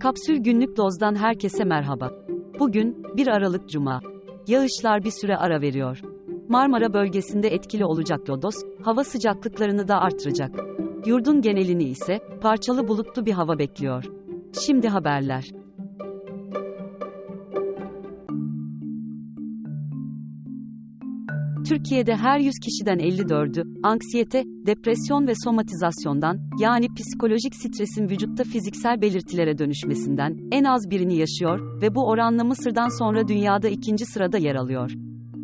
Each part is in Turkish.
Kapsül Günlük Doz'dan herkese merhaba. Bugün 1 Aralık Cuma. Yağışlar bir süre ara veriyor. Marmara bölgesinde etkili olacak lodos, hava sıcaklıklarını da artıracak. Yurdun genelini ise parçalı bulutlu bir hava bekliyor. Şimdi haberler. Türkiye'de her 100 kişiden 54'ü, anksiyete, depresyon ve somatizasyondan, yani psikolojik stresin vücutta fiziksel belirtilere dönüşmesinden, en az birini yaşıyor ve bu oranla Mısır'dan sonra dünyada ikinci sırada yer alıyor.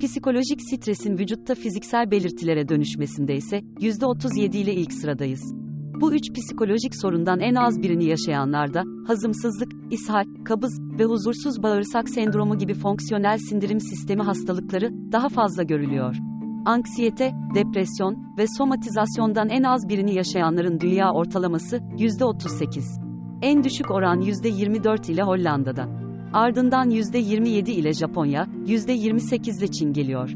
Psikolojik stresin vücutta fiziksel belirtilere dönüşmesinde ise %37 ile ilk sıradayız. Bu üç psikolojik sorundan en az birini yaşayanlarda, hazımsızlık, ishal, kabız ve huzursuz bağırsak sendromu gibi fonksiyonel sindirim sistemi hastalıkları daha fazla görülüyor. Anksiyete, depresyon ve somatizasyondan en az birini yaşayanların dünya ortalaması %38. En düşük oran %24 ile Hollanda'da. Ardından %27 ile Japonya, %28 ile Çin geliyor.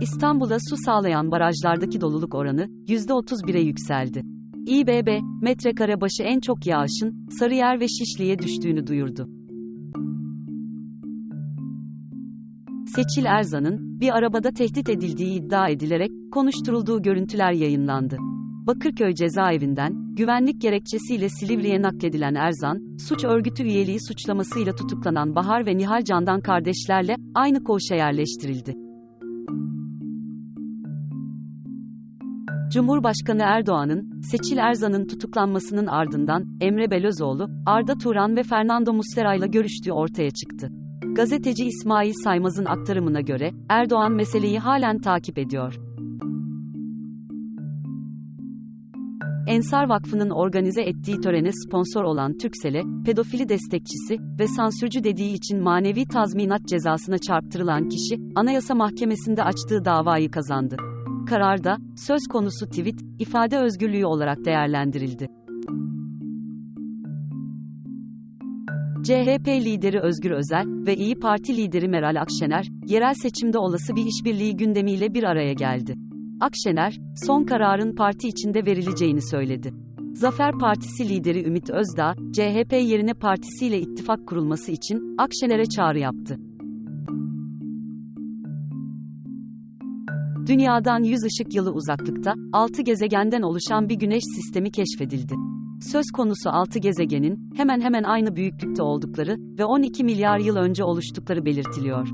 İstanbul'a su sağlayan barajlardaki doluluk oranı %31'e yükseldi. İBB, metrekare başı en çok yağışın Sarıyer ve Şişli'ye düştüğünü duyurdu. Seçil Erzan'ın bir arabada tehdit edildiği iddia edilerek konuşturulduğu görüntüler yayınlandı. Bakırköy cezaevinden güvenlik gerekçesiyle Silivri'ye nakledilen Erzan, suç örgütü üyeliği suçlamasıyla tutuklanan Bahar ve Nihal Candan kardeşlerle aynı koğuşa yerleştirildi. Cumhurbaşkanı Erdoğan'ın, Seçil Erzan'ın tutuklanmasının ardından, Emre Belözoğlu, Arda Turan ve Fernando Muslera'yla görüştüğü ortaya çıktı. Gazeteci İsmail Saymaz'ın aktarımına göre, Erdoğan meseleyi halen takip ediyor. Ensar Vakfı'nın organize ettiği törene sponsor olan Türksel'e, pedofili destekçisi ve sansürcü dediği için manevi tazminat cezasına çarptırılan kişi, Anayasa Mahkemesi'nde açtığı davayı kazandı. Kararda, söz konusu tweet, ifade özgürlüğü olarak değerlendirildi. CHP lideri Özgür Özel ve İyi Parti lideri Meral Akşener, yerel seçimde olası bir işbirliği gündemiyle bir araya geldi. Akşener, son kararın parti içinde verileceğini söyledi. Zafer Partisi lideri Ümit Özdağ, CHP yerine partisiyle ittifak kurulması için Akşener'e çağrı yaptı. Dünyadan 100 ışık yılı uzaklıkta, 6 gezegenden oluşan bir güneş sistemi keşfedildi. Söz konusu 6 gezegenin, hemen hemen aynı büyüklükte oldukları ve 12 milyar yıl önce oluştukları belirtiliyor.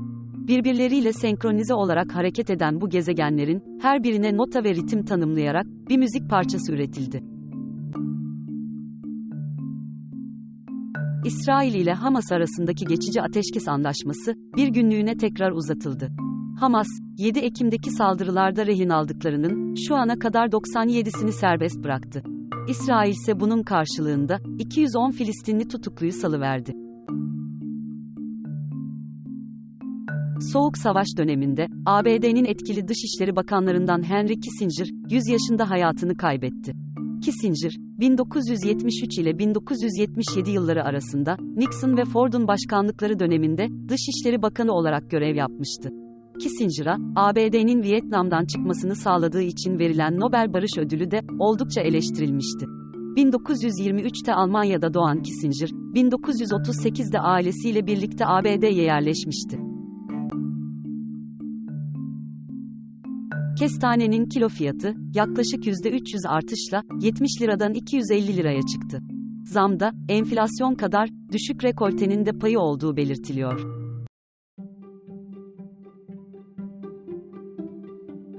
Birbirleriyle senkronize olarak hareket eden bu gezegenlerin, her birine nota ve ritim tanımlayarak, bir müzik parçası üretildi. İsrail ile Hamas arasındaki geçici ateşkes anlaşması, bir günlüğüne tekrar uzatıldı. Hamas, 7 Ekim'deki saldırılarda rehin aldıklarının, şu ana kadar 97'sini serbest bıraktı. İsrail ise bunun karşılığında, 210 Filistinli tutukluyu salıverdi. Soğuk Savaş döneminde, ABD'nin etkili Dışişleri Bakanlarından Henry Kissinger, 100 yaşında hayatını kaybetti. Kissinger, 1973 ile 1977 yılları arasında, Nixon ve Ford'un başkanlıkları döneminde, Dışişleri Bakanı olarak görev yapmıştı. Kissinger'a, ABD'nin Vietnam'dan çıkmasını sağladığı için verilen Nobel Barış Ödülü de oldukça eleştirilmişti. 1923'te Almanya'da doğan Kissinger, 1938'de ailesiyle birlikte ABD'ye yerleşmişti. Kestanenin kilo fiyatı, yaklaşık %300 artışla, 70 liradan 250 liraya çıktı. Zamda, enflasyon kadar, düşük rekoltenin de payı olduğu belirtiliyor.